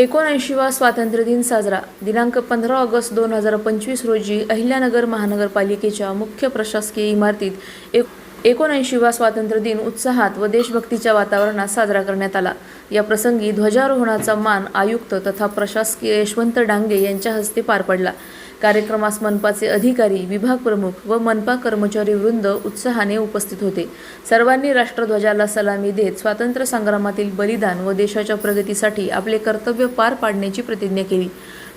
एकोणऐंशीवा स्वातंत्र्य दिन साजरा. दिनांक पंधरा ऑगस्ट दोन हजार पंचवीस रोजी अहिल्यानगर महानगरपालिकेच्या मुख्य प्रशासकीय इमारतीत एक एकोणऐंशीवा स्वातंत्र्य दिन उत्साहात व देशभक्तीच्या वातावरणात साजरा करण्यात आला. या प्रसंगी ध्वजारोहणाचा मान आयुक्त तथा प्रशासकीय यशवंत डांगे यांच्या हस्ते पार पडला. कार्यक्रमास मनपाचे अधिकारी विभाग प्रमुख व मनपा कर्मचारी वृंद उत्साहाने उपस्थित होते. सर्वांनी राष्ट्रध्वजाला सलामी देत स्वातंत्र्य संग्रामातील बलिदान व देशाच्या प्रगतीसाठी आपले कर्तव्य पार पाडण्याची प्रतिज्ञा केली.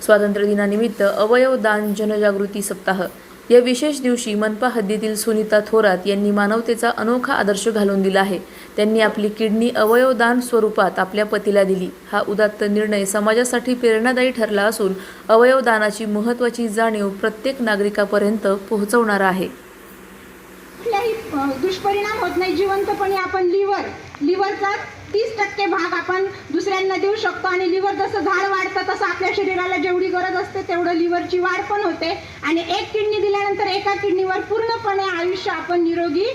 स्वातंत्र्य दिनानिमित्त अवयव दान जनजागृती सप्ताह. या विशेष दिवशी मनपा हद्दीतील सुनीता थोरात यांनी मानवतेचा अनोखा आदर्श घालून दिला आहे. त्यांनी आपली किडनी अवयवदान स्वरूपात आपल्या पतीला दिली. हा उदात्त निर्णय समाजासाठी प्रेरणादायी ठरला असून अवयवदानाची महत्त्वाची जाणीव प्रत्येक नागरिकापर्यंत पोहोचवणार आहे. दुष्परिणाम होत नाही. जिवंतपणे आपण लिव्हर लिव्हरचा तीस टक्के भाग आपण दुसऱ्यांना देऊ शकतो आणि लिव्हर जसं झाड वाढतं तसं आपल्या शरीराला जेवढी गरज असते तेवढं लिव्हरची वाढ पण होते. आणि एक किडनी दिल्यानंतर एका किडनीवर पूर्णपणे आयुष्य आपण निरोगी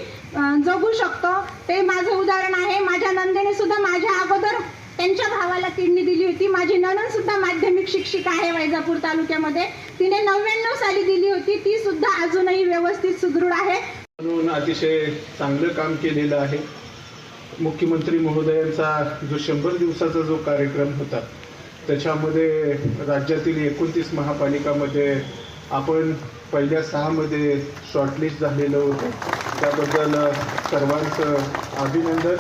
जगू शकतो. ते माझं उदाहरण आहे. माझ्या नंदेने सुद्धा माझ्या अगोदर त्यांच्या भावाला किडनी दिली होती. माझी नणंद सुद्धा माध्यमिक शिक्षिका आहे वैजापूर तालुक्यामध्ये. तिने नव्याण्णव साली दिली होती. ती सुद्धा अजूनही व्यवस्थित सुदृढ आहे. म्हणून अतिशय चांगलं काम केलेलं आहे. मुख्यमंत्री महोदयांचा जो शंभर दिवसाचा जो कार्यक्रम होता त्याच्यामध्ये राज्यातील एकोणतीस महापालिकामध्ये आपण पहिल्या सहामध्ये शॉर्टलिस्ट झालेलं होतं. त्याबद्दल सर्वांचं अभिनंदन.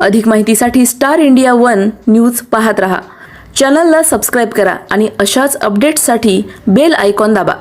अधिक माहितीसाठी स्टार इंडिया वन न्यूज पाहत रहा. चॅनलला सबस्क्राईब करा आणि अशाच अपडेट्ससाठी बेल आयकॉन दाबा.